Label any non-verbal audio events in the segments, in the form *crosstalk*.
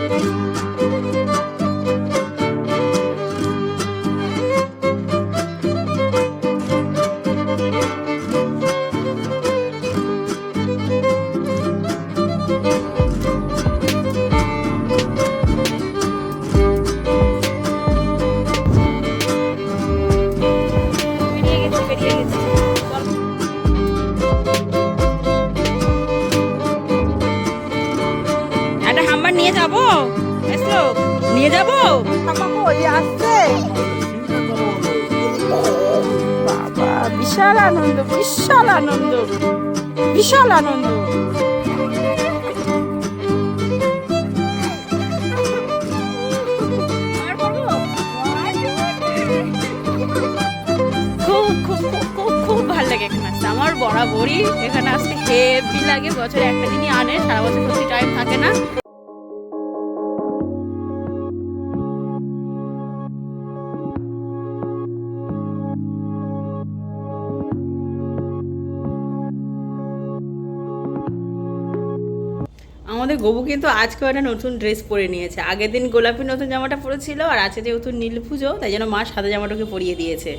পেরিয়ে নিয়ে যাব। বাবা বিশাল আনন্দ বিশাল আনন্দ বিশাল আনন্দ। খুব খুব খুব খুব খুব লাগে এখানে আসতে। আমার বরাবরই এখানে আসতে হেভি লাগে। বছরে একটা দিনই আনে সারা বছর প্রতি টাইম থাকে না। গবু কিন্তু আজকে একটা নতুন ড্রেস পরে নিয়েছে। আগের দিন গোলাপি নতুন জামাটা পরেছিল আর আছে যেহেতু নীল পুজো, তাই জন্য মা সাদা জামাটাকে পরিয়ে দিয়েছে।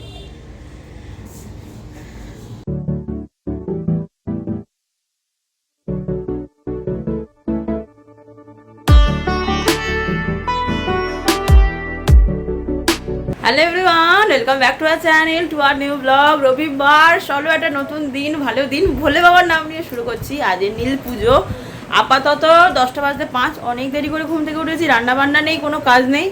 Hello everyone welcome back to our channel to our new vlog রবিবার, চলো একটা নতুন দিন, ভালো দিন, ভোলে বাবার নাম নিয়ে শুরু করছি। আজের নীল পুজো। আপাতত দশটা বাজতে পাঁচ, অনেক দেরি করে ঘুম থেকে উঠেছি রান্না বান্না নেই, কোনো কাজ নেই।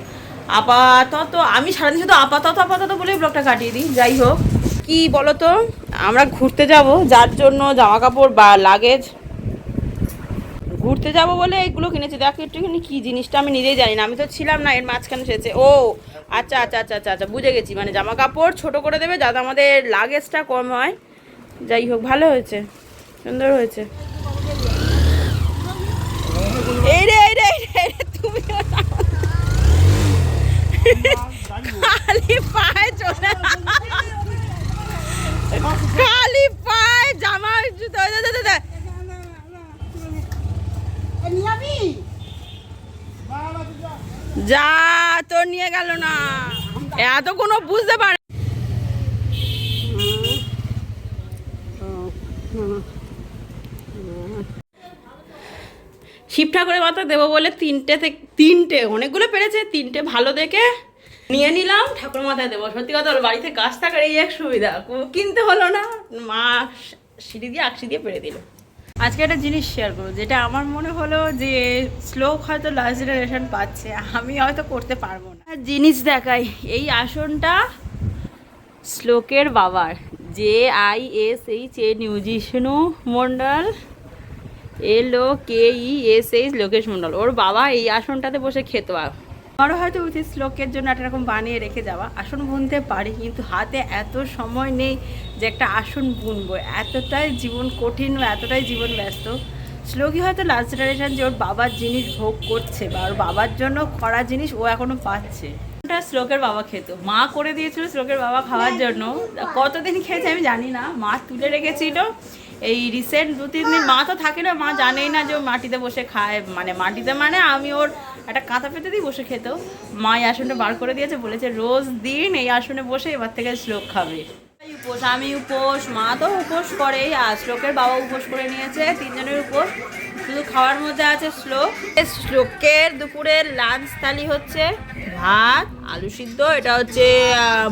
আপাতত আমি সারাদিন শুধু আপাতত আপাতত বলেই ব্লগটা কাটিয়ে দিই। যাই হোক, কি বলো তো আমরা ঘুরতে যাব, যার জন্য জামা কাপড় বা লাগেজ। ঘুরতে যাব বলে এগুলো কিনেছি। দেখ একটুখানি কি জিনিসটা আমি নিজেই জানি না, আমি তো ছিলাম না, এর মাঝখানে এসেছে। ও আচ্ছা আচ্ছা আচ্ছা আচ্ছা আচ্ছা বুঝে গেছি। মানে জামা কাপড় ছোট করে দেবে যাতে আমাদের লাগেজটা কম হয়। যাই হোক, ভালো হয়েছে, সুন্দর হয়েছে এই রে এই রে এই রে, এই রে তুমি খালি পায়ে চলে খালি পায়ে জামা জুতো দে, দে, দে, দে। যা তোর নিয়ে গেল না এত কোনো বুঝতে পারে শিব ঠাকুরের মাথা দেবো বলে তিনটে থেকে তিনটে, অনেকগুলো পেরেছে, তিনটে ভালো দেখে নিয়ে নিলাম, ঠাকুর মাথায় দেবো। সত্যি কথা হলো বাড়িতে গাছ থাকার এই এক সুবিধা কিনতে হলো না। মা সিঁড়ি দিয়ে আকসি দিয়ে পেরে দিল। আজকে একটা জিনিস শেয়ার করব, যেটা আমার মনে হলো যে শ্লোক হয়তো লাস্ট জেনারেশন পাচ্ছে, আমি হয়তো করতে পারব না। জিনিস দেখাই, এই আসনটা শ্লোকের বাবার J I S H A নিউজিষ্ণু Mondal L O K E S H Lokesh Mondal. ওর বাবা এই আসনটাতে বসে খেত আমারও হয়তো উচিত শ্লোকের জন্য একটা রকম বানিয়ে রেখে যাওয়া। আসন বুনতে পারি কিন্তু হাতে এত সময় নেই যে একটা আসন বুনবো। এতটাই জীবন কঠিন ও এতটাই জীবন ব্যস্ত। শ্লোকই হয়তো লাস্ট জেনারেশন যে ওর বাবার জিনিস ভোগ করছে বা ওর বাবার জন্য করা জিনিস ও এখনও পাচ্ছে। এটা শ্লোকের বাবা খেত? মা করে দিয়েছিল শ্লোকের বাবা খাওয়ার জন্য। কতদিন খেয়েছে আমি জানি না। মা তুলে রেখেছিল। এই রিসেন্ট দু তিন দিন মা তো থাকে না মা জানেই না যে ও মাটিতে বসে খায়। মানে মাটিতে মানে আমি ওর একটা কাঁথা পেতে দিয়ে বসে খেত মা এই আসনটা বার করে দিয়েছে, বলেছে, রোজ দিন এই আসনে বসে এবার থেকে শ্লোক খাবে। উপোস, আমি উপোস, মা তো উপোস করে আর শ্লোকের বাবা উপোস করে নিয়েছে, তিনজনের উপোস। শুধু খাওয়ার মধ্যে আছে শ্লোক। শ্লোকের দুপুরের লাঞ্চ থালি হচ্ছে ভাত, আলু সিদ্ধ, এটা হচ্ছে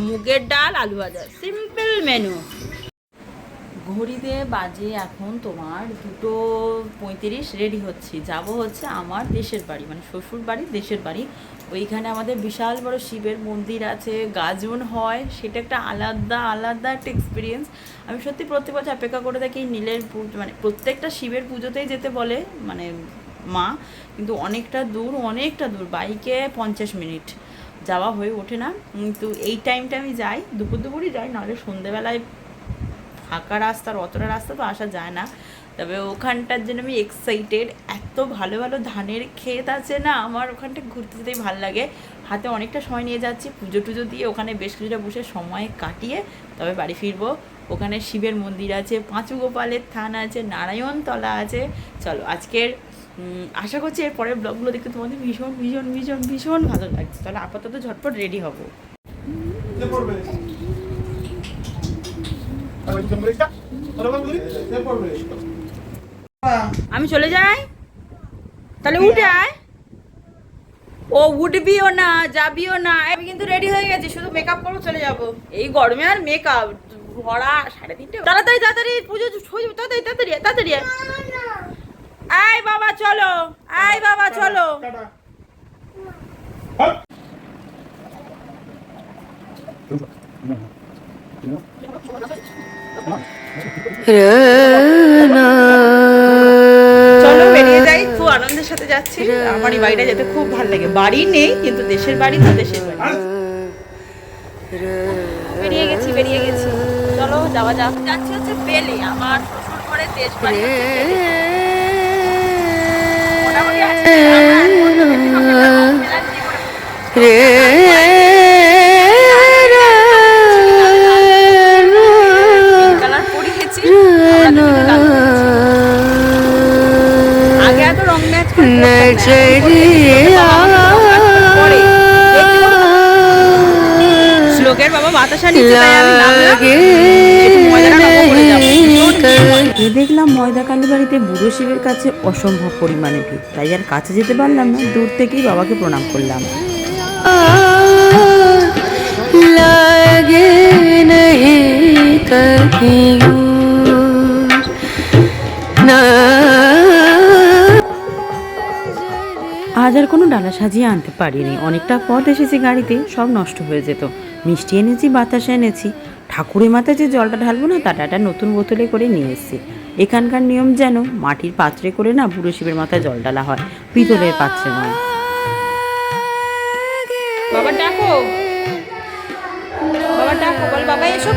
মুগের ডাল, আলু ভাজা। সিম্পল মেনু ঘড়িতে বাজে এখন তোমার দুটো পঁয়ত্রিশ রেডি হচ্ছি। যাব হচ্ছে আমার দেশের বাড়ি মানে শ্বশুর বাড়ি, দেশের বাড়ি। ওইখানে আমাদের বিশাল বড় শিবের মন্দির আছে, গাজন হয়, সেটা একটা আলাদা আলাদা একটা এক্সপিরিয়েন্স আমি সত্যি প্রত্যেক বছর অপেক্ষা করে থাকি নীলের পুজো মানে প্রত্যেকটা শিবের পুজোতেই যেতে বলে মানে মা, কিন্তু অনেকটা দূর অনেকটা দূর, বাইকে পঞ্চাশ মিনিট। যাওয়া হয়ে ওঠে না, কিন্তু এই টাইমটা আমি যাই, দুপুর দুপুরই যাই, নাহলে সন্ধেবেলায় ফাঁকা রাস্তার অতটা রাস্তা তো আসা যায় না। তবে ওখানটার জন্য আমি এক্সাইটেড এত ভালো ভালো ধানের ক্ষেত আছে না, আমার ওখানটা ঘুরতে যেতেই ভালো লাগে। হাতে অনেকটা সময় নিয়ে যাচ্ছি, পুজো টুজো দিয়ে ওখানে বেশ কিছুটা বসে সময় কাটিয়ে তবে বাড়ি ফিরবো। ওখানে শিবের মন্দির আছে পাঁচু গোপালের থান আছে, নারায়ণতলা আছে। চলো আজকের আশা করছি এর পরের ব্লগগুলো দেখতে তোমাদের ভীষণ ভীষণ ভীষণ ভীষণ ভালো লাগছে। তাহলে আপাতত ঝটপট রেডি হব। আমি চলে যাই? তাহলে উঠে আয়। ও উঠবিও না, যাবিও না। আমি কিন্তু রেডি হয়ে গেছি, শুধু মেকআপ করব, চলে যাব। এই গরমে আর মেকআপ ভরা সাড়ে তিনটে। তাড়াতাড়ি তাড়াতাড়ি, পুজো হয়ে যাবে, তাড়াতাড়ি তাড়াতাড়ি তাড়াতাড়ি। আয়। বাবা, চলো। আয় বাবা, চলো। Tata. চলো বেরিয়ে যাই খুব আনন্দের সাথে যাচ্ছি। আমার এই বাড়িটা যেতে খুব ভালো লাগে। বাড়ি নেই কিন্তু দেশের বাড়ি তো দেশের বাড়ি। বেরিয়ে গেছি বেরিয়ে গেছি। চলো যাওয়া যাক। যাচ্ছি হচ্ছে বেলে আমার শ্বশুর করে দেশ বাড়ি মোটামুটি আজকে রং ম্যাচ করে পরতাম না, এখন পরে। দেখতে পাবো না। শ্লোকের বাবা বাতাসা নিচে তাই আমি নামলাম একটু ময়দাটা নরম করে যাবো। এ দেখলাম ময়দা কালী বাড়িতে বুড়ো শিবের কাছে অসম্ভব পরিমাণে ভিড় তাই আর কাছে যেতে পারলাম না দূর থেকেই বাবাকে প্রণাম করলাম लागे नहीं कहीं ना আজ আর কোনো ডালা সাজিয়ে আনতে পারিনি। অনেকটা পথ এসেছি গাড়িতে, সব নষ্ট হয়ে যেত। মিষ্টি এনেছি, বাতাসা এনেছি। ঠাকুরের মাথায় যে জলটা ঢালবো না, তাটা একটা নতুন বোতলে করে নিয়ে এসেছি। এখানকার নিয়ম যেন, মাটির পাত্রে করে না বুড়ো শিবের মাথায় জল ডালা হয়। পিতলের পাত্রে নয়। বাবা, ডাকো। বাবা, ডাকো। বল, বাবা এসব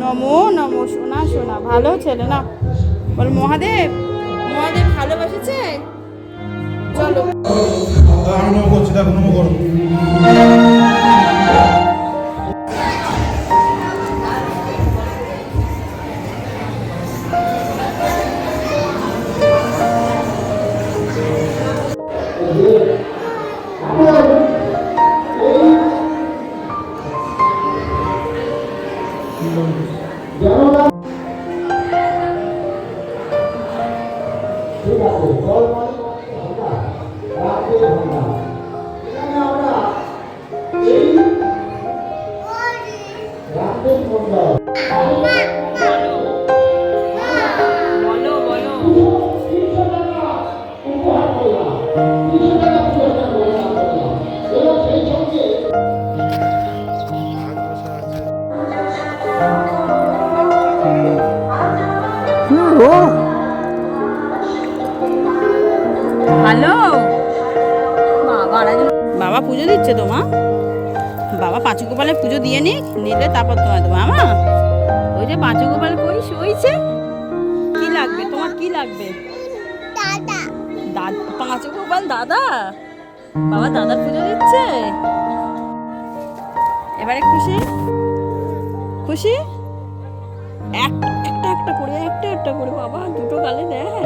নমো নমো, সোনা সোনা। ভালো ছেলে না? বল, মহাদেব। মহাদেব ভালোবাসেছে? চলো। করছি, দেখো করো। পাঁচু গোপাল দাদা? বাবা দাদার পুজো দিচ্ছে? এবারে খুশি? খুশি? একটা একটা করে, একটা একটা করে, বাবা, দুটো গালে দেয়।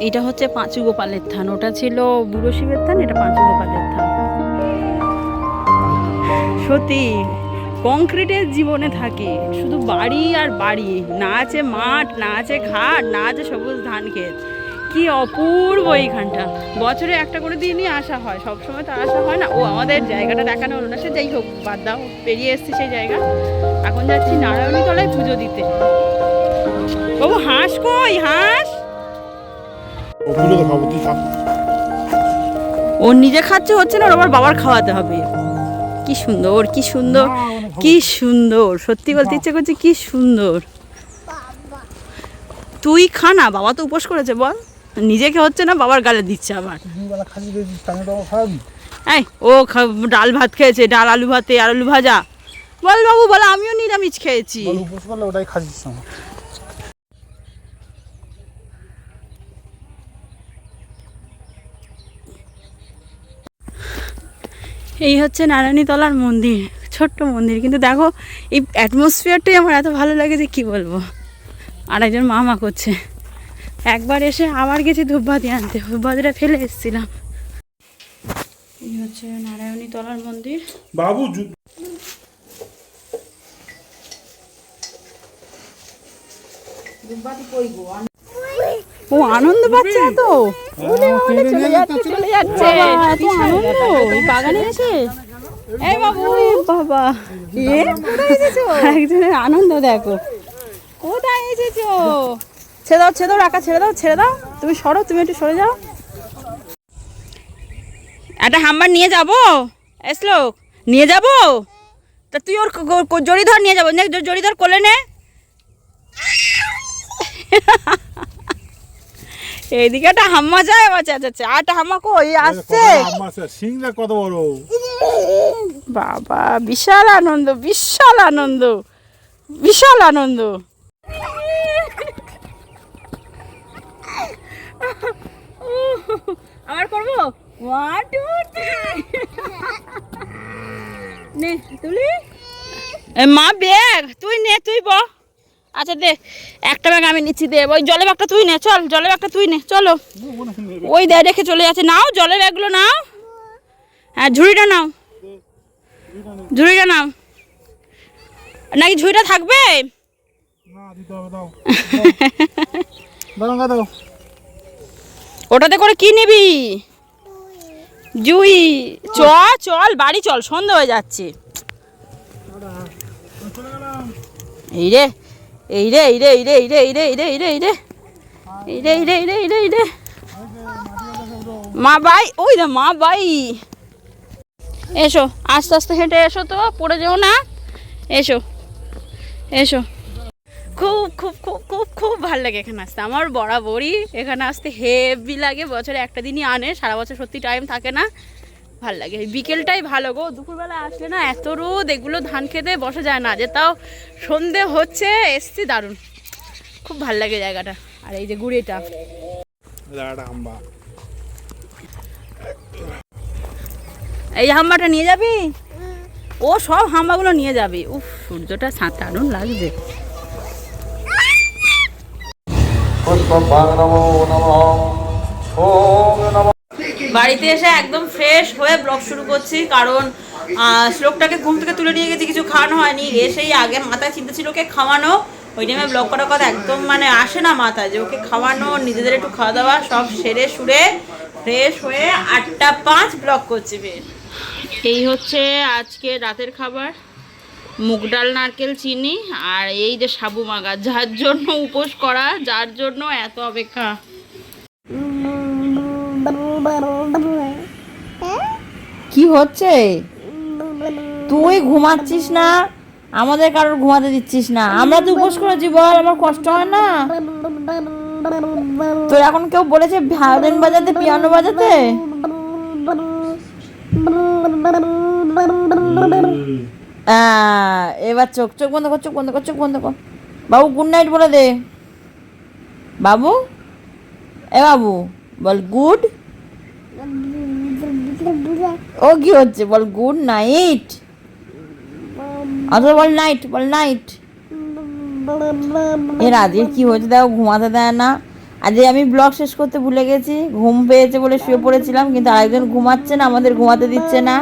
এটা হচ্ছে পাঁচু গোপালের থান। ওটা ছিল বুড়ো শিবের থান, এটা পাঁচু গোপালের থান। সত্যি কংক্রিটের জীবনে থাকে। শুধু বাড়ি আর বাড়ি। না আছে মাঠ, না আছে ঘাট, না আছে সবুজ ধান ক্ষেত। কি অপূর্ব এইখানটা। বছরে একটা করে দিয়ে নিয়ে আসা হয় সব সময় তো আসা হয় না। ও আমাদের জায়গাটা দেখানো হলো না সে যাই হোক বাদ দাও পেরিয়ে এসছি সেই জায়গা। এখন যাচ্ছি নারায়ণী তলায় পুজো দিতে। ও হাঁস কই হাঁস? ও নিজে খাচ্ছে হচ্ছে না ওর আবার বাবার খাওয়াতে হবে। কি সুন্দর কি সুন্দর কি সুন্দর সত্যি বলতে ইচ্ছে করছে কি সুন্দর। তুই খা না বাবা তো উপোস করেছে বল। নিজেকে হচ্ছে না বাবার গালে দিচ্ছে আবার। এই ও ডাল ভাত খেয়েছে ডাল আলু ভাতে আর আলু ভাজা। বল বাবু বল আমিও নিরামিষ খেয়েছি। ওটাই খাচ্ছিস এই হচ্ছে নারায়ণীতলার মন্দির ছোট্ট মন্দির। কিন্তু দেখো এই অ্যাটমসফিয়ারটাই আমার এত ভালো লাগে যে কি বলব? আর একজন মামা করছে। একবার এসে আবার গেছি ধূপবাতি আনতে ধূপবাতিটা ফেলে এসেছিলাম। এই হচ্ছে নারায়ণীতলার মন্দির। বাবু ও আনন্দ পাচ্ছে এত? চলে যাচ্ছে চলে যাচ্ছে। এত আনন্দ? এই বাগানে এসে? এই বাবু। বাবা। এ কোথায় এসেছ? একজনের আনন্দ দেখো। কোথায় এসেছ? ছেড়ে দাও ছেড়ে দাও রাখা ছেড়ে দাও ছেড়ে দাও। তুমি সরো তুমি একটু সরে যাও। একটা হাম্বার নিয়ে যাব? এসলোক নিয়ে যাব? তা তুই ওর জড়ি ধর নিয়ে যাব। নে, জড়ি ধর কোলে নে। *laughs* এইদিকে একটা হাম্মা যায় চেঁচাচ্ছে আর একটা হাম্মা কই? আসছে। সিংটা কত বড়? বাবা বিশাল আনন্দ বিশাল আনন্দ বিশাল আনন্দ। আবার করব? ওয়ান টু নে তুলি। মা ব্যাগ তুই নে তুই ব। আচ্ছা দে একটা ব্যাগ আমি নিচ্ছি দে ওই জলের ব্যাগটা তুই নে চল জলের ব্যাগটা তুই নে চলো। ওই দে রেখে চলে যাচ্ছে। নাও জলের ব্যাগগুলো নাও। হ্যাঁ ঝুড়িটা নাও। ঝুড়িটা নাও। নাকি ঝুড়িটা থাকবে? না দিতে হবে দাও। দাও। দাও দাও। ওটাতে করে কি নিবি জুই চ চল বাড়ি চল সন্ধ্যা হয়ে যাচ্ছে এই রে এই রে এই রে এই রে এই রে এই রে এই রে এই রে এই রে এই রে এই রে এই রে এই রে এই রে মা বাই ওই রে মা বাই এসো আস্তে আস্তে হেঁটে এসো তো পড়ে যেও না এসো এসো খুব খুব খুব খুব খুব ভালো লাগে এখানে আসতে। আমার বরাবরই এখানে আসতে হেভি লাগে। বছরে একটা দিনই আনে সারা বছর সত্যি টাইম থাকে না। ভালো লাগে। বিকেলটাই ভালো গো। দুপুরবেলা আসলে না এত রোদ এগুলো ধান খেতে বসা যায় না। যে তাও সন্ধে হচ্ছে এসছি দারুণ। খুব ভালো লাগে জায়গাটা। আর এই যে গুড়িটা। এই হাম্বাটা নিয়ে যাবি? ও সব হাম্বাগুলো নিয়ে যাবি। উফ সূর্যটা সা- দারুণ লাগছে। বাড়িতে এসে একদম ফ্রেশ হয়ে ব্লগ শুরু করছি, কারণ শ্লোকটাকে ঘুম থেকে তুলে নিয়ে গেছি, কিছু খাওয়ানো হয়নি। এসেই আগে মাথায় চিন্তা ছিল ওকে খাওয়ানো। ওই টাইমে ব্লগ করার কথা একদম মানে আসে না মাথায় যে ওকে খাওয়ানো, নিজেদের একটু খাওয়া দাওয়া, সব সেরে সুরে ফ্রেশ হয়ে আটটা পাঁচ ব্লগ করছি বেশ এই হচ্ছে আজকে রাতের খাবার। মুগ ডাল নারকেল চিনি আর এই যে সাবু মাগা যার জন্য উপোস করা যার জন্য এত অপেক্ষা। কি হচ্ছে? তুই ঘুমাচ্ছিস না? আমাদের কারোর ঘুমাতে দিচ্ছিস না। আমরা তো উপোস করেছি বল আমার কষ্ট হয় না। তোর এখন কেউ বলেছে ভায়োলিন বাজাতে পিয়ানো বাজাতে? আহ, এবার চোখ চোখ বন্ধ কর চোখ বন্ধ কর চোখ বন্ধ কর। বাবু গুড নাইট বলে দে। বাবু? এ বাবু বল গুড ও কি হচ্ছে? বল গুড নাইট অথবা বল নাইট বল নাইট এর আজকে কি হয়েছে? দেখো ঘুমাতে দেয় না। আজকে আমি ব্লগ শেষ করতে ভুলে গেছি। ঘুম পেয়েছে বলে শুয়ে পড়েছিলাম কিন্তু আরেকজন ঘুমাচ্ছে না আমাদের ঘুমাতে দিচ্ছে না।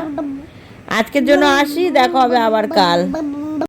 আজকের জন্য আসি দেখা হবে আবার কাল।